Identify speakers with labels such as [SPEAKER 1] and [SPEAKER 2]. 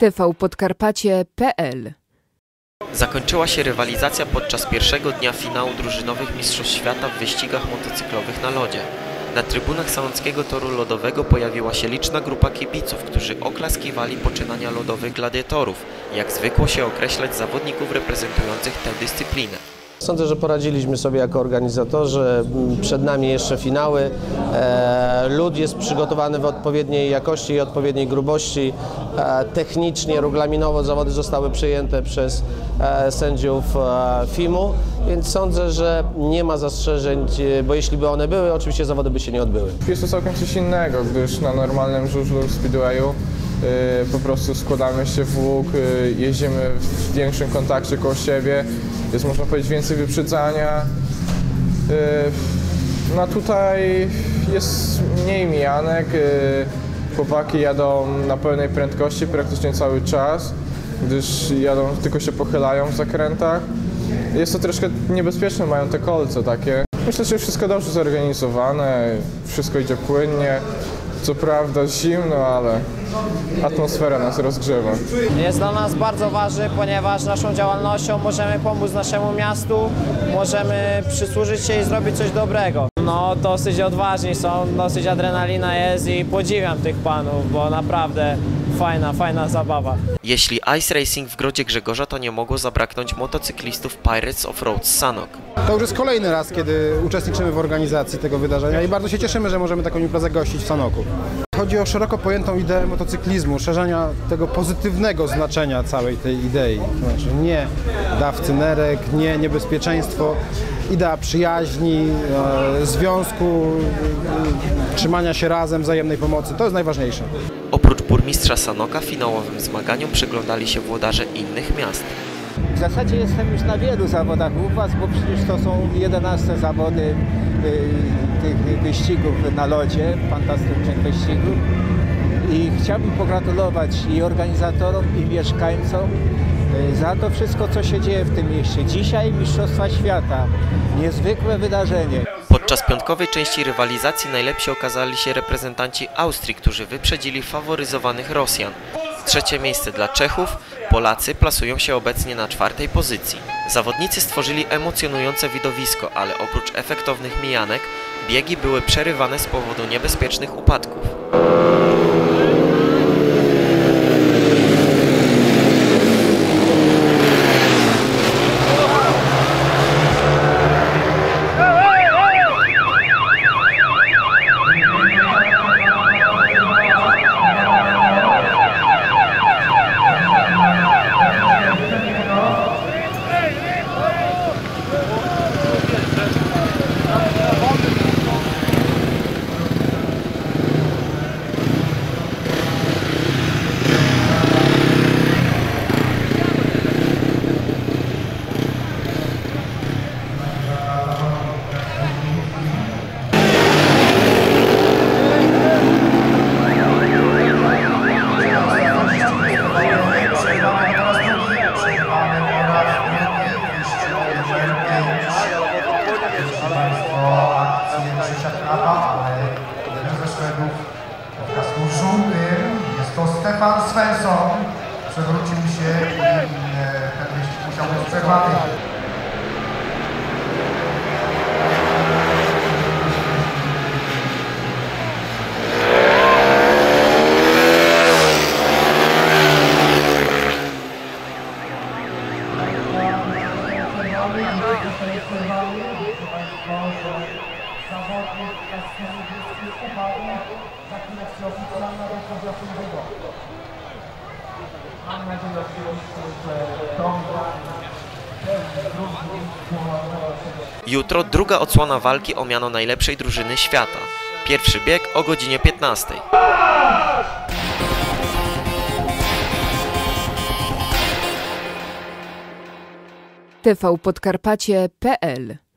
[SPEAKER 1] tvpodkarpacie.pl
[SPEAKER 2] Zakończyła się rywalizacja podczas pierwszego dnia finału drużynowych Mistrzostw Świata w wyścigach motocyklowych na lodzie. Na trybunach Sanockiego Toru Lodowego pojawiła się liczna grupa kibiców, którzy oklaskiwali poczynania lodowych gladiatorów, jak zwykło się określać zawodników reprezentujących tę dyscyplinę.
[SPEAKER 3] Sądzę, że poradziliśmy sobie jako organizatorzy. Mm, Przed nami jeszcze finały. E, Lód jest przygotowany w odpowiedniej jakości i odpowiedniej grubości. E, Technicznie, regulaminowo zawody zostały przyjęte przez e, sędziów FIMU, więc sądzę, że nie ma zastrzeżeń, bo jeśli by one były, oczywiście zawody by się nie odbyły.
[SPEAKER 4] Jest to całkiem coś innego, gdyż na normalnym żużlu speedwayu po prostu składamy się w łuk, y, jeździmy w większym kontakcie koło siebie, jest można powiedzieć więcej wyprzedzania. Y, no tutaj jest mniej mijanek, y, chłopaki jadą na pełnej prędkości praktycznie cały czas, gdyż jadą, tylko się pochylają w zakrętach. Jest to troszkę niebezpieczne, mają te kolce takie. Myślę, że wszystko dobrze zorganizowane, wszystko idzie płynnie. Co prawda zimno, ale atmosfera nas rozgrzewa.
[SPEAKER 5] Jest dla nas bardzo ważny, ponieważ naszą działalnością możemy pomóc naszemu miastu, możemy przysłużyć się i zrobić coś dobrego. No dosyć odważni są, dosyć adrenalina jest i podziwiam tych panów, bo naprawdę fajna, fajna zabawa.
[SPEAKER 2] Jeśli Ice Racing w Grodzie Grzegorza, to nie mogło zabraknąć motocyklistów Pirates of Road Sanok.
[SPEAKER 6] To już jest kolejny raz, kiedy uczestniczymy w organizacji tego wydarzenia i bardzo się cieszymy, że możemy taką imprezę gościć w Sanoku. Chodzi o szeroko pojętą ideę motocyklizmu, szerzenia tego pozytywnego znaczenia całej tej idei. To znaczy nie dawcy nerek, nie niebezpieczeństwo, idea przyjaźni, e, związku, e, trzymania się razem, wzajemnej pomocy. To jest najważniejsze.
[SPEAKER 2] Oprócz burmistrza Sanoka finałowym zmaganiom przyglądali się włodarze innych miast.
[SPEAKER 7] W zasadzie jestem już na wielu zawodach u Was, bo przecież to są 11 zawody y, wyścigów na lodzie, fantastycznych wyścigów. I chciałbym pogratulować i organizatorom, i mieszkańcom y, za to wszystko, co się dzieje w tym mieście. Dzisiaj Mistrzostwa Świata, niezwykłe wydarzenie.
[SPEAKER 2] Podczas piątkowej części rywalizacji najlepsi okazali się reprezentanci Austrii, którzy wyprzedzili faworyzowanych Rosjan. Trzecie miejsce dla Czechów, Polacy plasują się obecnie na czwartej pozycji. Zawodnicy stworzyli emocjonujące widowisko, ale oprócz efektownych mijanek, biegi były przerywane z powodu niebezpiecznych upadków.
[SPEAKER 8] Jeden ze Szwedów kasku żółtym jest to Stefan Svensson. Przewrócił się i e, ten wyścig musiał być przerwany.
[SPEAKER 2] Jutro druga odsłona walki o miano najlepszej drużyny świata. Pierwszy bieg o godzinie 15.
[SPEAKER 1] tvpodkarpacie.pl